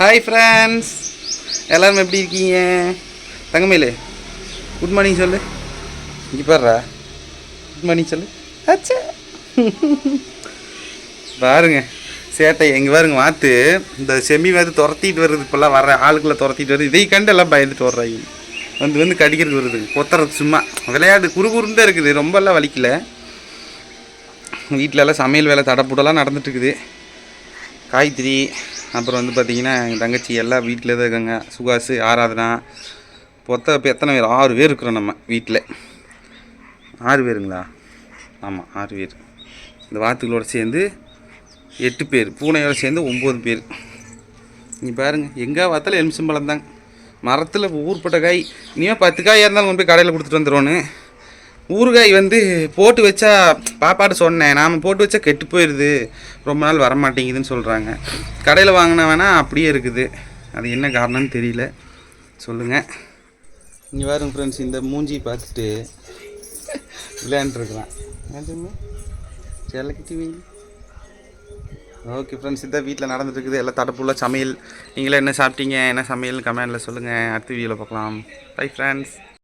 Hi friends எல்லோரும் எப்படி இருக்கீங்க? தங்கமேலு குட் மார்னிங் சொல்லு. இங்கே பாடுறா குட் மார்னிங் சொல்லு. அச்சா. பாருங்க சேட்டை. எங்கே பாருங்க வாத்து இந்த செமி வந்து துரத்திட்டு வருது. இப்போல்லாம் வர ஆளுக்குள்ளே துரத்திட்டு வருது. இதை கண்டு எல்லாம் பயந்துட்டு வர்றாங்க வந்து வந்து கடிக்கிறது வருது. கொத்துறது சும்மா. விளையாடு குறு இருக்குது. ரொம்பலாம் வலிக்கல. வீட்டிலலாம் சமையல் வேலை தடப்புடலாம் நடந்துட்டுருக்குது இருக்குது. அப்புறம் வந்து பார்த்தீங்கன்னா எங்கள் தங்கச்சி எல்லாம் வீட்டில் தான் இருக்காங்க. சுகாசு ஆராதனா. பொத்த இப்போ எத்தனை பேர்? ஆறு பேர் இருக்கிறோம் நம்ம வீட்டில் ஆறு பேருங்களா? ஆமாம் ஆறு பேர். இந்த வாத்துக்களோடு சேர்ந்து எட்டு பேர். பூனையோட சேர்ந்து ஒம்பது பேர். நீ பாருங்கள் எங்கே பார்த்தாலும் எலுமிச்சம்பழம் தாங்க மரத்தில் ஊர்பட்ட காய். இனிமேல் பத்து காயாக இருந்தாலும் கொண்டு போய் கடையில் கொடுத்துட்டு வந்துடுவோன்னு ஊறுகாய் வந்து போட்டு வச்சா பாப்பாட்டு சொன்னேன் நாம் போட்டு வச்சா கெட்டு போயிடுது ரொம்ப நாள் வர மாட்டேங்குதுன்னு சொல்கிறாங்க கடையில் வாங்கின வேணா அப்படியே இருக்குது. அது என்ன காரணம்னு தெரியல. சொல்லுங்கள் இங்கே பாருங்க ஃப்ரெண்ட்ஸ் இந்த மூஞ்சி பார்த்துட்டு விளையாண்டுருக்கலாம். செல்லக்கிட்டி ஓகே ஃப்ரெண்ட்ஸ் இதான் வீட்டில் நடந்துட்டு இருக்குது எல்லாம் தடப்புள்ள சமையல். நீங்களே என்ன சாப்பிட்டீங்க என்ன சமையல் கமெண்டில் சொல்லுங்கள் அடுத்த வீடியோவில் பார்க்கலாம். Bye friends